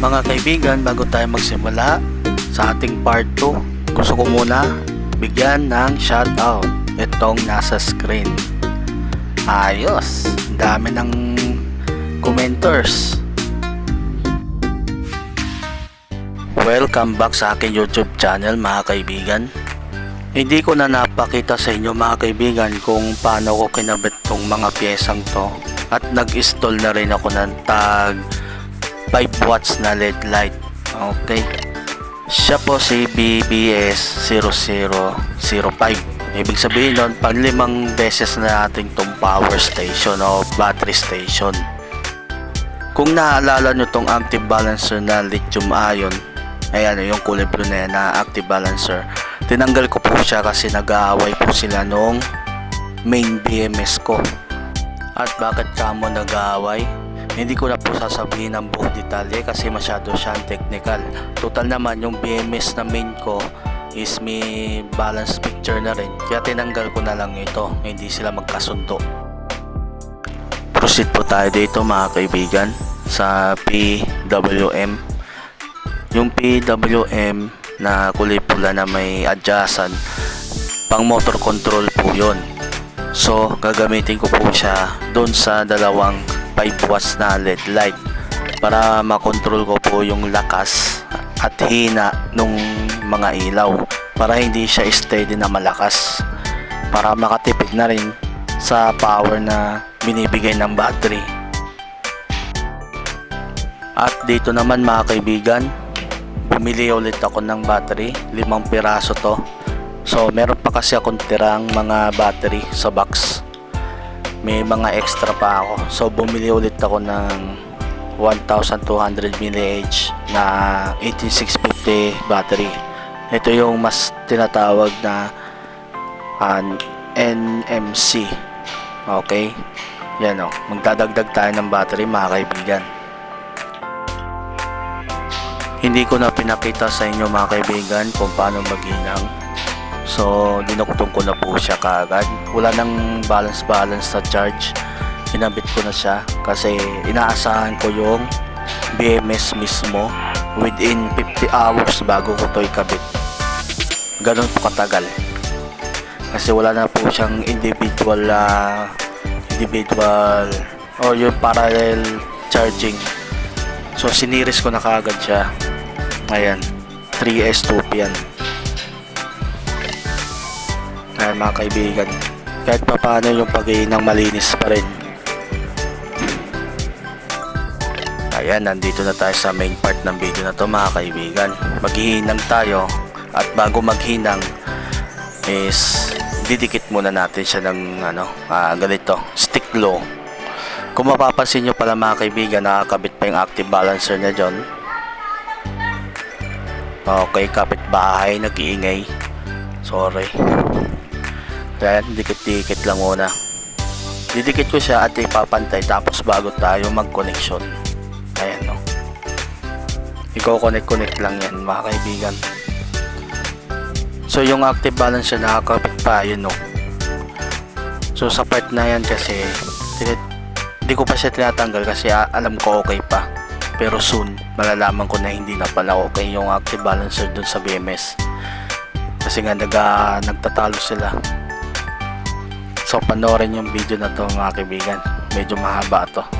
Mga kaibigan, bago tayo magsimula sa ating part 2, gusto ko muna bigyan ng shoutout itong nasa screen. Ayos! Dami ng commenters. Welcome back sa aking YouTube channel mga kaibigan. Hindi ko na napakita sa inyo mga kaibigan kung paano ko kinabit tong mga pyesang to at nag-install na rin ako ng tag 5 watts na LED light. Okay. Siya po si BBS 0005. Ibig sabihin nun, pag limang beses na natin tong power station o battery station. Kung naaalala nyo tong active balancer na lithium ion, ayan yung kulay blue na yan na active balancer. Tinanggal ko po siya kasi nag-aaway po sila nung main BMS ko. At bakit kamo nag-aaway? Hindi ko na po sasabihin ang buong detalye kasi masyado siyang technical. Total naman yung BMS na main ko is may balance picture na rin. Kaya tinanggal ko na lang ito. Hindi sila magkasundo. Proceed po tayo dito mga kaibigan sa PWM. Yung PWM na kulay pula na may adjacent pang motor control po yon. So, gagamitin ko po siya doon sa dalawang 5 watts na LED light para makontrol ko po yung lakas at hina nung mga ilaw para hindi siya steady na malakas para makatipid na rin sa power na binibigay ng battery. At dito naman mga kaibigan, bumili ulit ako ng battery, limang piraso to. So meron pa kasi akong tirang mga battery sa box. May mga extra pa ako. So bumili ulit ako ng 1200 mAh na 18650 battery. Ito yung mas tinatawag na ah, NMC. Okay? Yan o. Magdadagdag tayo ng battery mga kaibigan. Hindi ko na pinakita sa inyo mga kaibigan kung paano maginang. So, dinuktong ko na po siya kaagad. Wala nang balance-balance sa charge. Kinabit ko na siya kasi inaasahan ko yung BMS mismo within 50 hours bago ko to ikabit. Ganon po katagal. Kasi wala na po siyang individual ah, individual or yung parallel charging. So siniris ko na kaagad siya. Ayan, 3S2P yan. Ayan mga kaibigan. Kahit pa paano yung pag ng malinis pa rin. Ayan, nandito na tayo sa main part ng video na to mga kaibigan. Maghihinang tayo at bago maghinang is didikit muna natin siya ng ano, ah, ganito, stick glow. Kung mapapansin nyo pala mga kaibigan, nakakabit pa yung active balancer niya dyan. Okay, kapitbahay, nag-iingay. Sorry. Kaya dikit-dikit lang muna. Didikit ko siya at ipapantay tapos bago tayo mag-connection. Ayan no. Iko-connect-connect lang yan mga kaibigan. So yung active balance siya nakakabit pa yun no. So sa part na yan kasi hindi ko pa siya tinatanggal kasi alam ko okay pa. Pero soon malalaman ko na hindi na pala okay yung active balancer dun sa BMS. Kasi nga nag, nagtatalo sila. So panoorin yung video na to mga kaibigan. Medyo mahaba to.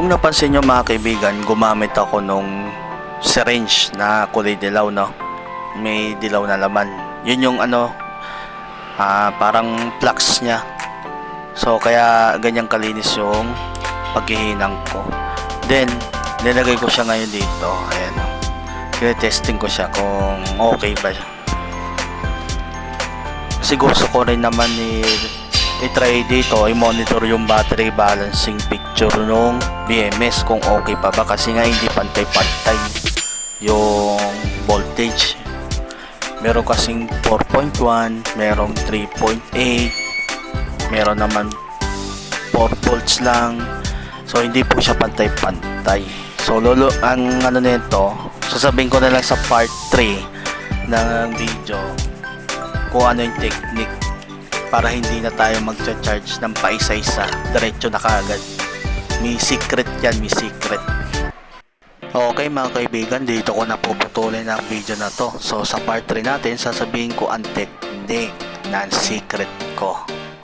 Kung napansin nyo mga kaibigan, gumamit ako nung syringe na kulay dilaw, no? May dilaw na laman. Yun yung ano, ah, parang flux niya. So, kaya ganyan kalinis yung paghihinang ko. Then, nilagay ko siya ngayon dito. Ayan. Tinetesting ko siya kung okay ba siya. Kasi gusto ko rin naman ni i-try dito, i-monitor yung battery balancing picture nung BMS kung okay pa ba kasi nga hindi pantay-pantay yung voltage. Meron kasing 4.1, merong 3.8, meron naman 4 volts lang. So hindi po siya pantay-pantay. So lolo ang ano nito, sasabihin ko na lang sa part 3 ng video kung ano yung technique para hindi na tayo magcha-charge ng paisa-isa, diretso na kagad. May secret yan, may secret. Okay mga kaibigan, dito ko na puputulin ang video na to. So sa part 3 natin, sasabihin ko ang technique ng secret ko.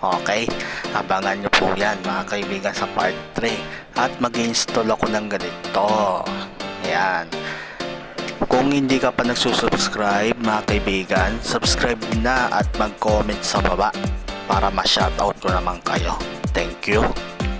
Okay? Abangan nyo po yan mga kaibigan sa part 3. At mag-install ako ng ganito. Ayan. Kung hindi ka pa nagsusubscribe mga kaibigan, subscribe na at mag-comment sa baba para ma-shoutout ko naman kayo. Thank you.